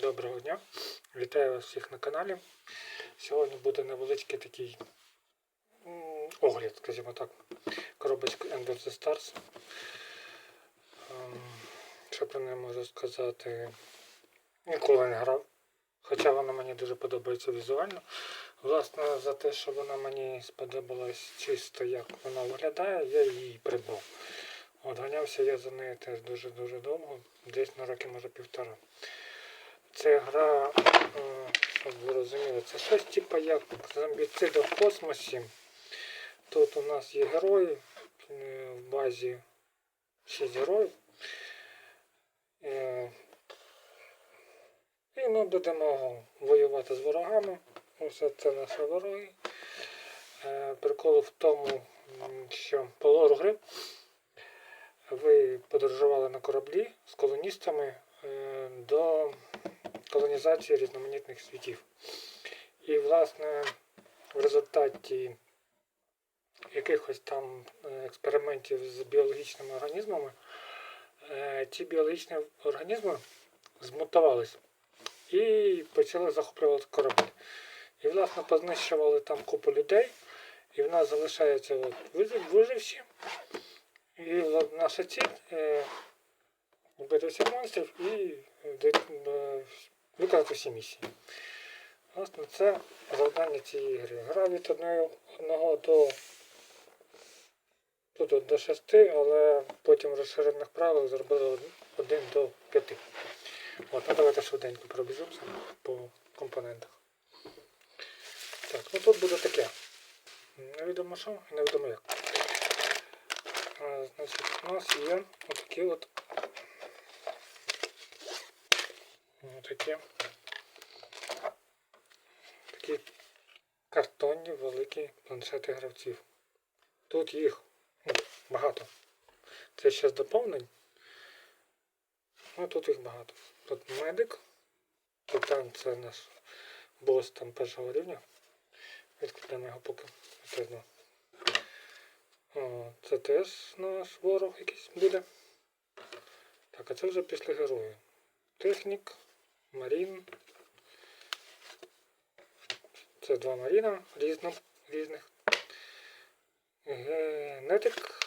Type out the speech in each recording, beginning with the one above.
Доброго дня! Вітаю вас всіх на каналі. Сьогодні буде невеличкий такий огляд, скажімо так, коробочки End of the Stars. Ем, Що про неї можу сказати? Ніколи не грав. Хоча вона мені дуже подобається візуально. Власне, за те, що вона мені сподобалась чисто, як вона виглядає, я її придбав. От ганявся я за нею теж дуже-дуже довго, десь на роки, може півтора. Це гра, щоб ви розуміли, це щось типу як зомбіцида в космосі. Тут у нас є герої, е, в базі 6 героїв. Е, І ми будемо воювати з ворогами. Ось це наші вороги. Е, Прикол в тому, що по лору гри ви подорожували на кораблі з колоністами до колонізації різноманітних світів. І, власне, в результаті якихось там е, експериментів з біологічними організмами, е, ці біологічні організми змутувались і почали захоплювати корабль. І, власне, познищували там купу людей, і в нас залишаються от вижив- виживші. І наша ціль е, вбити всіх монстрів і виконати всі місії. Власне, це завдання цієї гри. Гра від одного, одного до, тут до 6, але потім в розширених правилах зробили 1 до 5. От, ну давайте швиденько пробіжимося по компонентах. Так, ну тут буде таке. Невідомо що невідомо як. А, значить, у нас є отакі от отакі такі картонні великі планшети гравців. Тут їх ну, багато. Це ще з доповнень. Ну тут їх багато. Тут медик. Титан це наш бос там першого рівня. Відкладемо його поки. О, це теж наш ворог якийсь буде. Так, а це вже після героїв. Технік, Марін. Це два Маріна різно, різних. Генетик,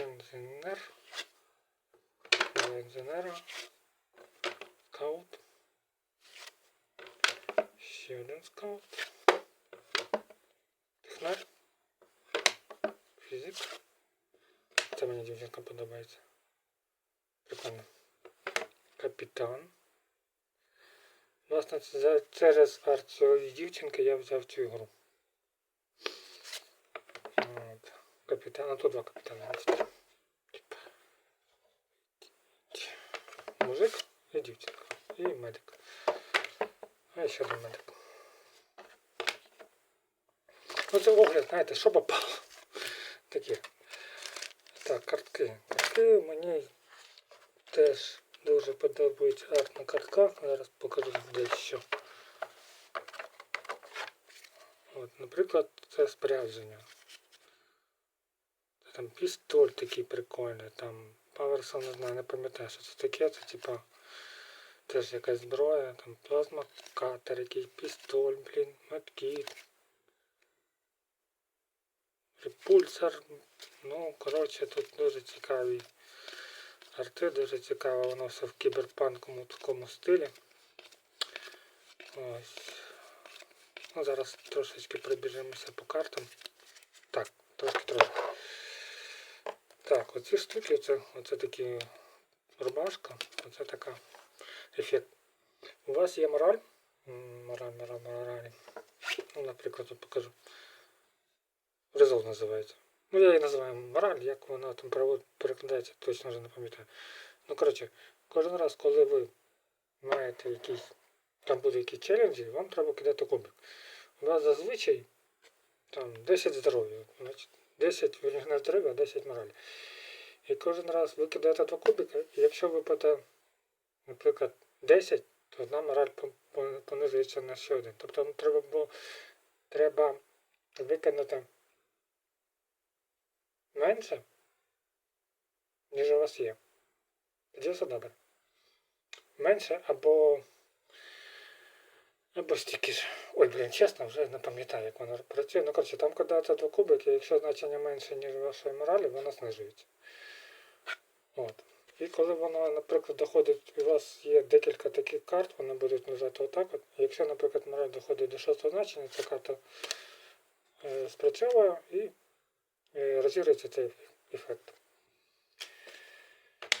інженер, два інженера, скаут. Ще один скаут. Технар. Фізик. Це мені дівчинка подобається. Прикольно. Капітан. Власне, через арт цієї дівчинки я взяв цю ігру. От. Капітан, а тут два капітани. Мужик і дівчинка. І медик. А ще один медик. Ну це огляд, знаєте, що попало. Такі. Так, картки. Картки мені теж дуже подобається арт на картках. Зараз покажу дещо. От, наприклад, це спорядження. Це Там пістоль такий прикольний, там Паверсон, не знаю, не пам'ятаю, що це таке, це типа теж якась зброя, там плазма катер, який пістоль, блін, медкіт. Репульсор. Ну, коротше, тут дуже цікаві арти, дуже цікаво, воно все в кіберпанковому такому стилі. Ось. Ну, зараз трошечки пробіжимося по картам. Так, трошки трошки. Так, оці штуки, це, оце такі рубашка, оце така ефект. У вас є мораль. Мораль, мораль, мораль. Ну, наприклад, тут покажу. Резол називається. Ну, я її називаю мораль, як вона там перекладається, точно вже не пам'ятаю. Ну, коротше, кожен раз, коли ви маєте якісь, там буде якісь челенджі, вам треба кидати кубик. У вас зазвичай там 10 здоров'я, значить 10 вірніше, здоров'я, а 10 моралі. І кожен раз ви кидаєте два кубика, і якщо випаде, наприклад, 10, то одна мораль по- по- понизується на ще один. Тобто ну, треба було треба виконати менше, ніж у вас є. Тоді все добре. Менше або Або стільки ж. Ой, блін, чесно, вже не пам'ятаю, як воно працює. Ну, коротше, там це два кубики, якщо значення менше, ніж вашої моралі, воно знижується. От. І коли воно, наприклад, доходить, у вас є декілька таких карт, вони будуть лежати отак. От. Якщо, наприклад, мораль доходить до шостого значення, ця карта е, спрацьовує і розігрується цей ефект.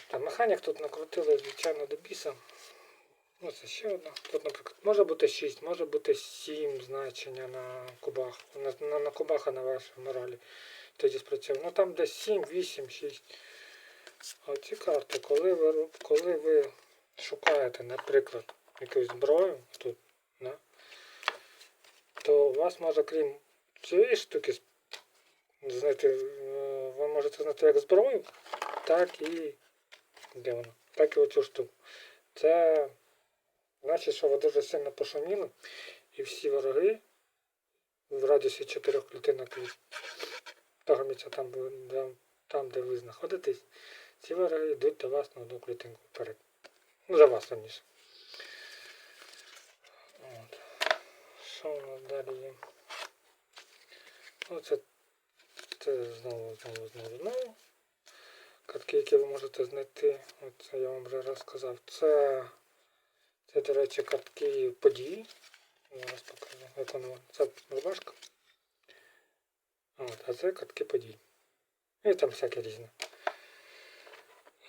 Та механік тут накрутили, звичайно, до біса. Ну, це ще одна. Тут, наприклад, може бути 6, може бути 7 значення на кубах. На, на, на кубах, а на вашій моралі. Тоді спрацює. Ну там десь 7, 8, 6. А ці карти, коли ви, коли ви шукаєте, наприклад, якусь зброю тут, да, то у вас може, крім цієї штуки, з- знайти, е, ви можете знайти як зброю, так і де вона? Так і оцю штуку. Це значить, що ви дуже сильно пошуміли, і всі вороги в радіусі чотирьох клітинок від того місця, там, там, де ви знаходитесь, ці вороги йдуть до вас на одну клітинку вперед. Ну, за вас раніше. Що у нас далі є? Оце це знову, знову, знову, знову. Картки, які ви можете знайти, оце я вам вже розказав. Це, це до речі, картки події. Зараз покажу. Як воно. Це рубашка. От, а це картки подій. І там всяке різне.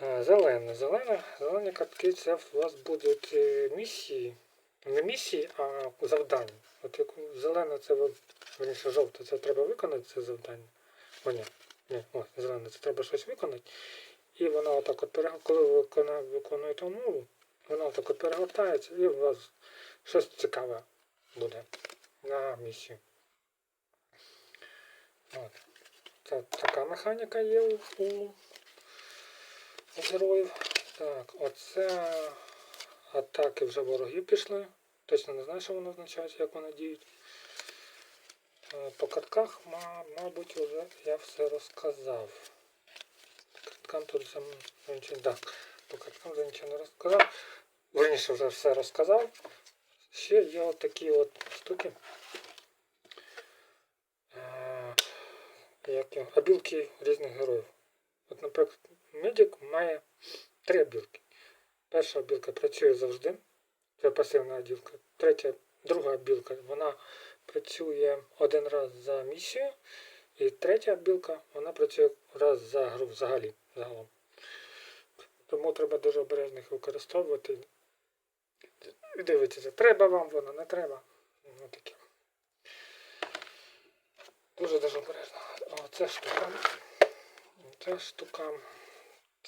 Е, Зелене. Зелене. Зелені картки це у вас будуть е, місії. Не місії, а завдання. От як зелене це верніше жовте, це треба виконати це завдання. О, ні. Ні, о, зелене, це треба щось виконати. І вона отак от коли ви виконуєте умову, вона отак от перегортається і у вас щось цікаве буде на місію. От. Це така механіка є у, у героїв. Так, оце атаки вже ворогів пішли. Точно не знаю, що воно означає, як вони діють. Е, По картках, мабуть, вже я все розказав. Карткам тут вже нічого. Так, по карткам вже нічого не розказав. Верніше вже все розказав. Ще є от такі от штуки. Е, Як його? Обілки різних героїв. От, наприклад, медик має три обілки. Перша обілка працює завжди. Це пасивна обілка. Третя, друга обілка, вона працює один раз за місію. І третя білка, вона працює раз за гру взагалі. Загалом. Тому треба дуже обережно їх використовувати. І дивитися, треба вам воно, не треба. Ну, таке. Дуже дуже обережно. О, це штука. Це штука.